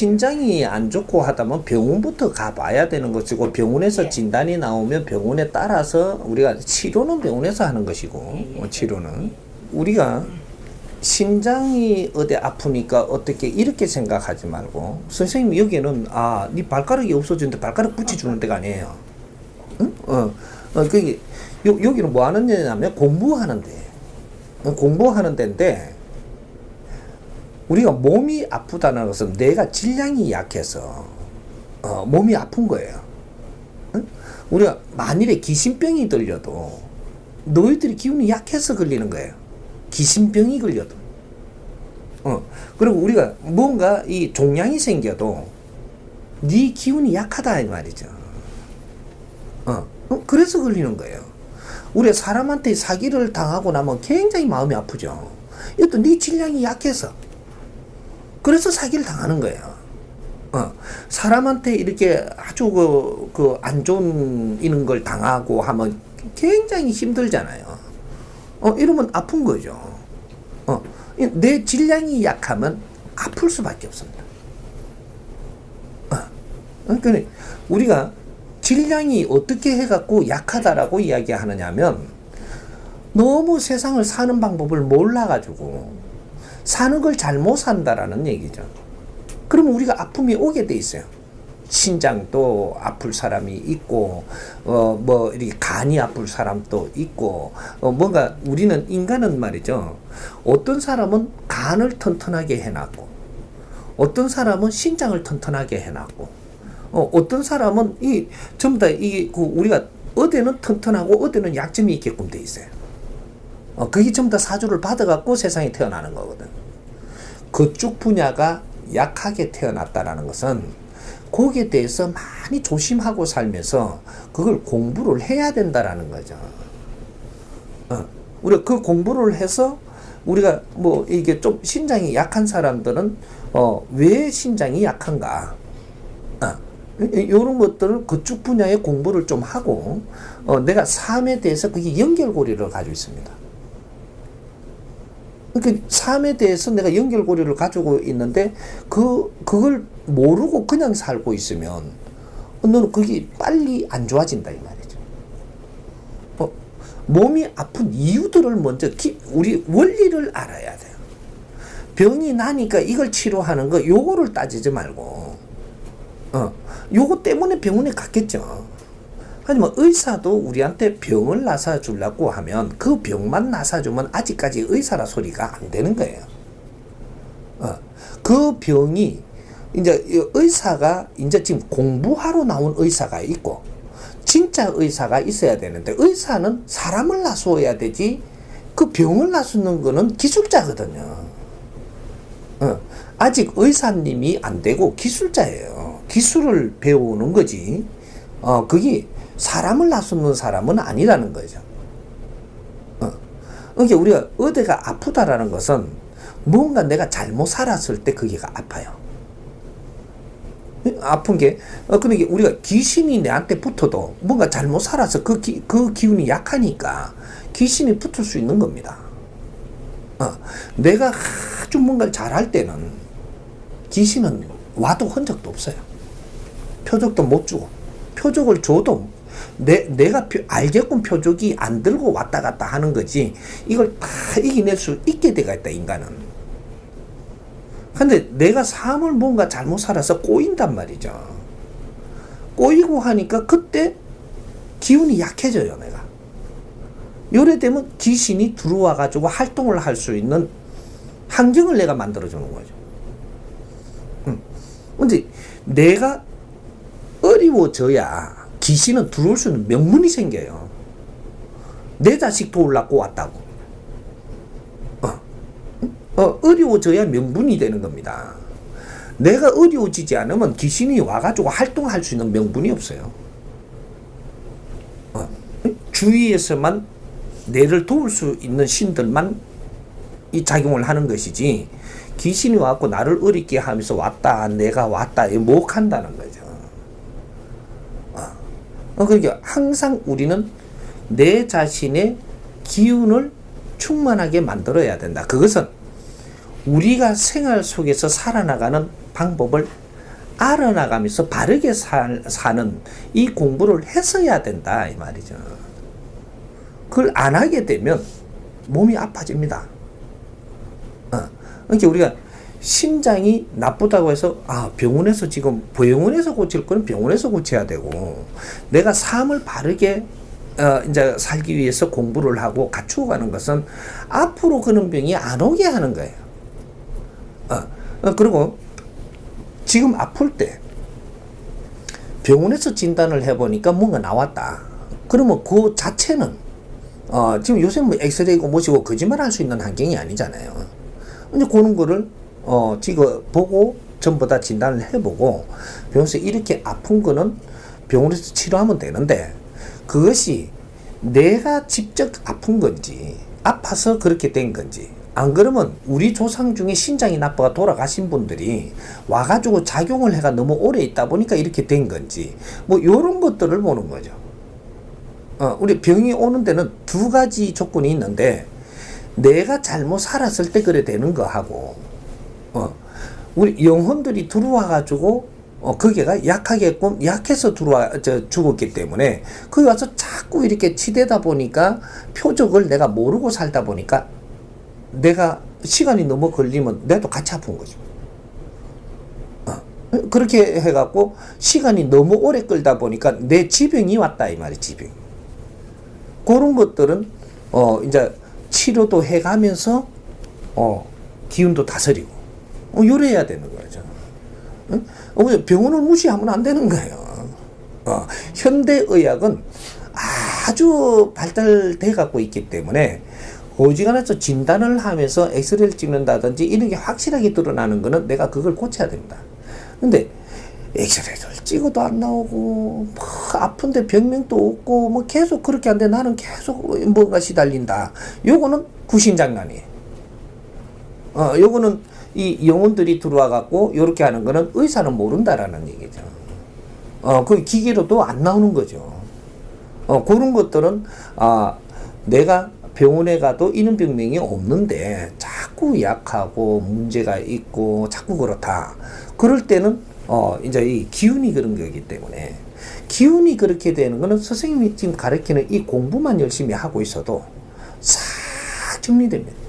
신장이 안 좋고 하다면 병원부터 가봐야 되는 것이고 병원에서 진단이 나오면 병원에 따라서 우리가 치료는 병원에서 하는 것이고 어, 치료는 우리가 신장이 어디 아프니까 어떻게 이렇게 생각하지 말고 선생님 여기는 아네 발가락이 없어지는데 발가락 붙여주는 데가 아니에요. 응? 어, 어 그게 요, 여기는 뭐 하는 데냐면 공부하는 데 어, 공부하는 데인데 우리가 몸이 아프다는 것은 내가 질량이 약해서 어, 몸이 아픈 거예요. 응? 우리가 만일에 귀신병이 들려도 너희들이 기운이 약해서 걸리는 거예요. 귀신병이 걸려도. 어, 그리고 우리가 뭔가 이 종양이 생겨도 네 기운이 약하다 이 말이죠. 어, 어, 그래서 걸리는 거예요. 우리가 사람한테 사기를 당하고 나면 굉장히 마음이 아프죠. 이것도 네 질량이 약해서. 그래서 사기를 당하는 거예요. 어, 사람한테 이렇게 아주 그, 그, 안 좋은 이런 걸 당하고 하면 굉장히 힘들잖아요. 어, 이러면 아픈 거죠. 어, 내 질량이 약하면 아플 수밖에 없습니다. 어, 그러니까 우리가 질량이 어떻게 해갖고 약하다라고 이야기하느냐 면 너무 세상을 사는 방법을 몰라가지고 사는 걸 잘못 산다라는 얘기죠. 그러면 우리가 아픔이 오게 돼 있어요. 신장도 아플 사람이 있고 어 뭐 이렇게 간이 아플 사람도 있고 어 뭔가 우리는 인간은 말이죠. 어떤 사람은 간을 튼튼하게 해놨고 어떤 사람은 신장을 튼튼하게 해놨고 어 어떤 사람은 이 전부 다이 그 우리가 어디는 튼튼하고 어디는 약점이 있게끔 돼 있어요. 어 그게 전부 다 사주를 받아갖고 세상에 태어나는 거거든. 그쪽 분야가 약하게 태어났다라는 것은 거기에 대해서 많이 조심하고 살면서 그걸 공부를 해야 된다라는 거죠. 어, 우리가 그 공부를 해서 우리가 뭐 이게 좀 신장이 약한 사람들은 어, 왜 신장이 약한가? 어, 이런 것들을 그쪽 분야의 공부를 좀 하고 어, 내가 삶에 대해서 그게 연결고리를 가지고 있습니다. 그러니까 삶에 대해서 내가 연결고리를 가지고 있는데 그 그걸 모르고 그냥 살고 있으면 너는 그게 빨리 안 좋아진다 이 말이죠. 어, 몸이 아픈 이유들을 먼저 기, 우리 원리를 알아야 돼요. 병이 나니까 이걸 치료하는 거 요거를 따지지 말고 어, 요거 때문에 병원에 갔겠죠. 하지만 의사도 우리한테 병을 나사 주려고 하면 그 병만 나사 주면 아직까지 의사라 소리가 안 되는 거예요. 어, 그 병이 이제 의사가 이제 지금 공부하러 나온 의사가 있고 진짜 의사가 있어야 되는데 의사는 사람을 나서야 되지 그 병을 나서는 거는 기술자거든요. 어, 아직 의사님이 안 되고 기술자예요. 기술을 배우는 거지. 어, 그게 사람을 나서는 사람은 아니라는 거죠. 어. 그러니까 우리가 어디가 아프다라는 것은 뭔가 내가 잘못 살았을 때 그게가 아파요. 아픈 게, 어, 근데 우리가 귀신이 내한테 붙어도 뭔가 잘못 살아서 그, 기, 그 기운이 약하니까 귀신이 붙을 수 있는 겁니다. 어, 내가 아주 뭔가를 잘할 때는 귀신은 와도 흔적도 없어요. 표적도 못 주고, 표적을 줘도 내, 내가 표, 알게끔 표적이 안 들고 왔다 갔다 하는 거지, 이걸 다 이겨낼 수 있게 돼가 있다, 인간은. 근데 내가 삶을 뭔가 잘못 살아서 꼬인단 말이죠. 꼬이고 하니까 그때 기운이 약해져요, 내가. 요래 되면 귀신이 들어와 가지고 활동을 할 수 있는 환경을 내가 만들어 주는 거죠. 응. 근데 내가 어려워져야 귀신은 들어올 수 있는 명분이 생겨요. 내 자식 도우려고 왔다고. 어. 어, 어려워져야 명분이 되는 겁니다. 내가 어려워지지 않으면 귀신이 와가지고 활동할 수 있는 명분이 없어요. 어. 주위에서만 내를 도울 수 있는 신들만 이 작용을 하는 것이지 귀신이 와갖고 나를 어렵게 하면서 왔다 내가 왔다 못 한다는 거죠. 어, 그러니까 항상 우리는 내 자신의 기운을 충만하게 만들어야 된다. 그것은 우리가 생활 속에서 살아나가는 방법을 알아나가면서 바르게 살, 사는 이 공부를 했어야 된다 이 말이죠. 그걸 안 하게 되면 몸이 아파집니다. 어. 그러니까 우리가 심장이 나쁘다고 해서 아 병원에서 지금 병원에서 고칠 거는 병원에서 고쳐야 되고 내가 삶을 바르게 어 이제 살기 위해서 공부를 하고 갖추어 가는 것은 앞으로 그런 병이 안 오게 하는 거예요. 어, 어 그리고 지금 아플 때 병원에서 진단을 해보니까 뭔가 나왔다. 그러면 그 자체는 어 지금 요새 뭐 엑스레이고 뭐시고 거짓말 할 수 있는 환경이 아니잖아요. 근데 그런 거를 어, 지금 보고 전부 다 진단을 해보고 병원에서 이렇게 아픈 거는 병원에서 치료하면 되는데 그것이 내가 직접 아픈 건지 아파서 그렇게 된 건지 안 그러면 우리 조상 중에 신장이 나빠가 돌아가신 분들이 와가지고 작용을 해가 너무 오래 있다 보니까 이렇게 된 건지 뭐 요런 것들을 보는 거죠. 어, 우리 병이 오는 데는 두 가지 조건이 있는데 내가 잘못 살았을 때 그래 되는 거 하고 어, 우리 영혼들이 들어와 가지고 어, 거기가 약하게끔 약해서 들어와 저 죽었기 때문에 거기 와서 자꾸 이렇게 치대다 보니까 표적을 내가 모르고 살다 보니까 내가 시간이 너무 걸리면 내도 같이 아픈 거죠. 어, 그렇게 해갖고 시간이 너무 오래 끌다 보니까 내 지병이 왔다 이 말이 지병. 그런 것들은 어 이제 치료도 해가면서 어 기운도 다스리고 어, 요래야 되는 거죠. 응? 어, 병원을 무시하면 안 되는 거예요. 어, 현대의학은 아주 발달돼 갖고 있기 때문에 어지간해서 진단을 하면서 엑스레이를 찍는다든지 이런 게 확실하게 드러나는 거는 내가 그걸 고쳐야 됩니다. 근데 엑스레이를 찍어도 안 나오고 뭐 아픈데 병명도 없고 뭐 계속 그렇게 한데 나는 계속 뭔가 시달린다. 요거는 구신장난이에요. 어, 요거는 이 영혼들이 들어와 갖고 요렇게 하는 거는 의사는 모른다라는 얘기죠. 어, 그 기계로도 안 나오는 거죠. 어, 그런 것들은 아, 내가 병원에 가도 이런 병명이 없는데 자꾸 약하고 문제가 있고 자꾸 그렇다. 그럴 때는 어, 이제 이 기운이 그런 거기 때문에 기운이 그렇게 되는 거는 선생님이 지금 가르치는 이 공부만 열심히 하고 있어도 싹 정리됩니다.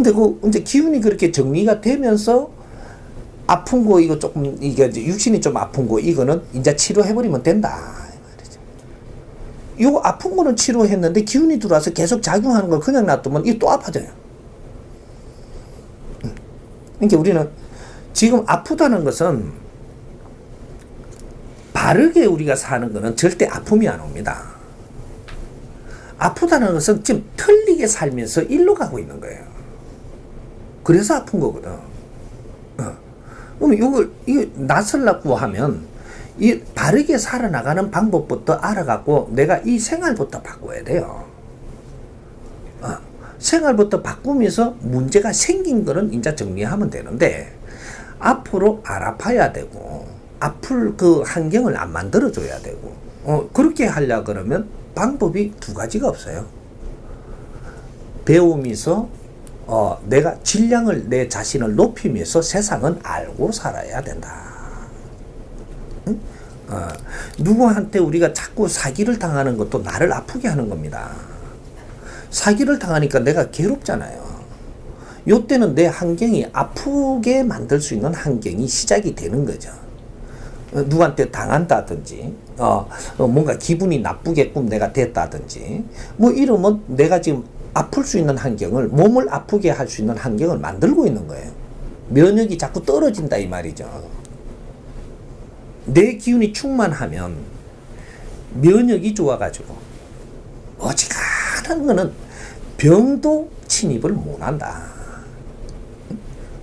어. 근데 그 이제 기운이 그렇게 정리가 되면서 아픈 거 이거 조금 이게 이제 육신이 좀 아픈 거 이거는 이제 치료해 버리면 된다. 이거 아픈 거는 치료했는데 기운이 들어와서 계속 작용하는 걸 그냥 놔두면 이게 또 아파져요. 그러니까 우리는 지금 아프다는 것은 바르게 우리가 사는 것은 절대 아픔이 안 옵니다. 아프다는 것은 지금 틀리게 살면서 일로 가고 있는 거예요. 그래서 아픈 거거든. 어. 그럼 이걸, 이거 낯설라고 하면, 이 바르게 살아나가는 방법부터 알아갖고 내가 이 생활부터 바꿔야 돼요. 어. 생활부터 바꾸면서 문제가 생긴 거는 이제 정리하면 되는데, 앞으로 안 아파야 되고 아플 그 환경을 안 만들어 줘야 되고 어 그렇게 하려 그러면 방법이 두 가지가 없어요. 배우면서 어 내가 질량을 내 자신을 높이면서 세상은 알고 살아야 된다. 응? 어, 누구한테 우리가 자꾸 사기를 당하는 것도 나를 아프게 하는 겁니다. 사기를 당하니까 내가 괴롭잖아요. 요 때는 내 환경이 아프게 만들 수 있는 환경이 시작이 되는 거죠. 어, 누구한테 당한다든지, 어, 어, 뭔가 기분이 나쁘게끔 내가 됐다든지, 뭐 이러면 내가 지금 아플 수 있는 환경을, 몸을 아프게 할 수 있는 환경을 만들고 있는 거예요. 면역이 자꾸 떨어진다, 이 말이죠. 내 기운이 충만하면 면역이 좋아가지고, 어지간한 거는 병도 침입을 못 한다.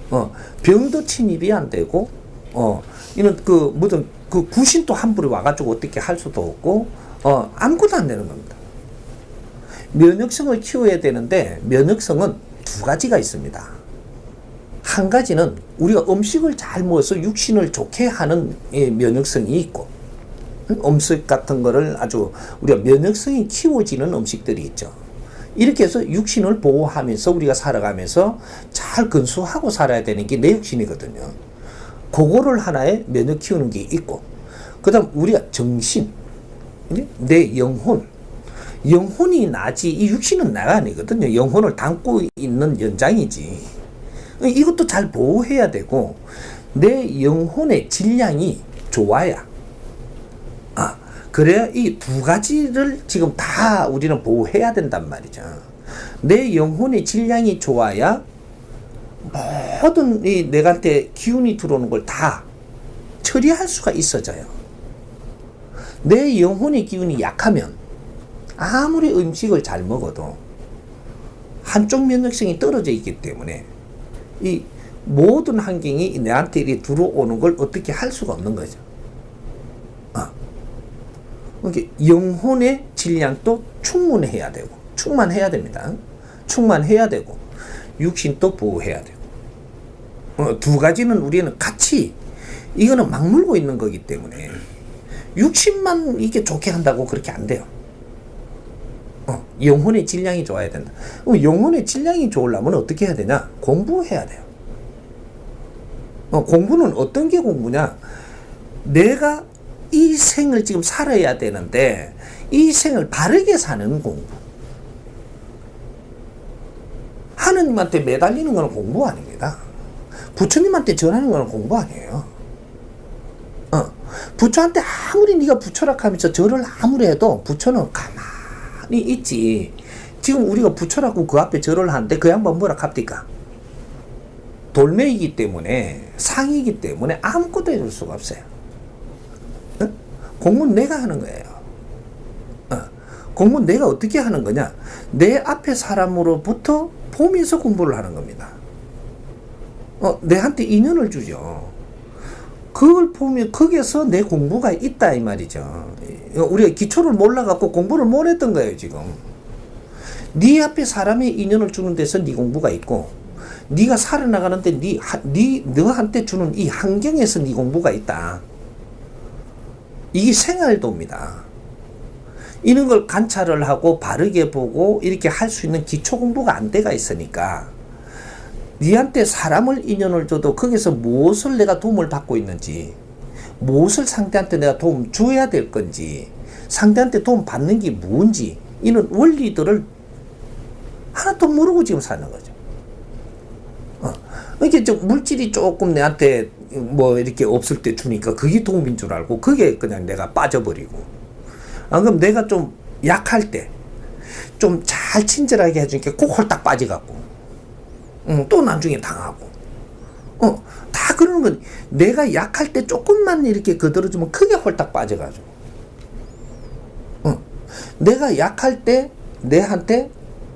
어, 병도 침입이 안 되고, 어, 이런 그 무슨 그 구신도 함부로 와가지고 어떻게 할 수도 없고, 어, 아무것도 안 되는 겁니다. 면역성을 키워야 되는데, 면역성은 두 가지가 있습니다. 한 가지는 우리가 음식을 잘 먹어서 육신을 좋게 하는 면역성이 있고, 음식 같은 거를 아주 우리가 면역성이 키워지는 음식들이 있죠. 이렇게 해서 육신을 보호하면서 우리가 살아가면서 잘 근수하고 살아야 되는 게 내 육신이거든요. 그거를 하나의 면역 키우는 게 있고 그 다음 우리가 정신 예? 내 영혼 영혼이 나지. 이 육신은 나가 아니거든요. 영혼을 담고 있는 연장이지. 이것도 잘 보호해야 되고 내 영혼의 질량이 좋아야. 아 그래야 이 두 가지를 지금 다 우리는 보호해야 된단 말이죠. 내 영혼의 질량이 좋아야 모든 이 내한테 기운이 들어오는 걸 다 처리할 수가 있어져요. 내 영혼의 기운이 약하면 아무리 음식을 잘 먹어도 한쪽 면역성이 떨어져 있기 때문에 이 모든 환경이 내한테 이렇게 들어오는 걸 어떻게 할 수가 없는 거죠. 아. 이렇게 영혼의 질량도 충분해야 되고 충만해야 됩니다. 충만해야 되고 육신도 보호해야 되고 어, 두 가지는 우리는 같이 이거는 막물고 있는 거기 때문에 육신만 이게 좋게 한다고 그렇게 안 돼요. 어, 영혼의 질량이 좋아야 된다. 그럼 영혼의 질량이 좋으려면 어떻게 해야 되냐? 공부해야 돼요. 어, 공부는 어떤 게 공부냐? 내가 이 생을 지금 살아야 되는데 이 생을 바르게 사는 공부. 하느님한테 매달리는 거는 공부 아닙니다. 부처님한테 전하는 거는 공부 아니에요. 어. 부처한테 아무리 네가 부처라 하면서 절을 아무리 해도 부처는 가 만히 있지. 지금 우리가 부처라고 그 앞에 절을 하는데 그 양반 뭐라 합니까? 돌멩이기 때문에 상이기 때문에 아무것도 해줄 수가 없어요. 어? 공부는 내가 하는 거예요. 어. 공부는 내가 어떻게 하는 거냐? 내 앞에 사람으로부터 보면서 공부를 하는 겁니다. 어, 내한테 인연을 주죠. 그걸 보면 거기에서 내 공부가 있다 이 말이죠. 우리가 기초를 몰라갖고 공부를 못 했던 거예요 지금. 네 앞에 사람의 인연을 주는 데서 네 공부가 있고, 네가 살아나가는데 네, 네 너한테 주는 이 환경에서 네 공부가 있다. 이게 생활도입니다. 이런 걸 관찰을 하고 바르게 보고 이렇게 할 수 있는 기초 공부가 안 돼가 있으니까 니한테 사람을 인연을 줘도 거기서 무엇을 내가 도움을 받고 있는지 무엇을 상대한테 내가 도움 줘야 될 건지 상대한테 도움 받는 게 뭔지 이런 원리들을 하나도 모르고 지금 사는 거죠. 어. 이렇게 좀 물질이 조금 내한테 뭐 이렇게 없을 때 주니까 그게 도움인 줄 알고 그게 그냥 내가 빠져버리고 안 그럼 내가 좀 약할 때 좀 잘 친절하게 해주니까 꼭 홀딱 빠져갖고 응, 또 나중에 당하고 어, 다 그러는 건 내가 약할 때 조금만 이렇게 거들어주면 크게 홀딱 빠져가지고 어, 내가 약할 때 내한테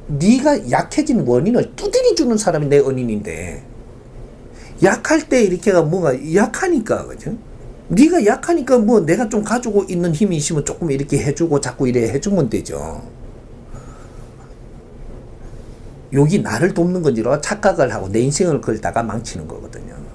네가 약해진 원인을 두드리 주는 사람이 내 은인인데 약할 때 이렇게가 뭐가 약하니까 그죠? 네가 약하니까 뭐 내가 좀 가지고 있는 힘이 있으면 조금 이렇게 해주고 자꾸 이래 해주면 되죠. 여기 나를 돕는 건지로 착각을 하고 내 인생을 걸다가 망치는 거거든요.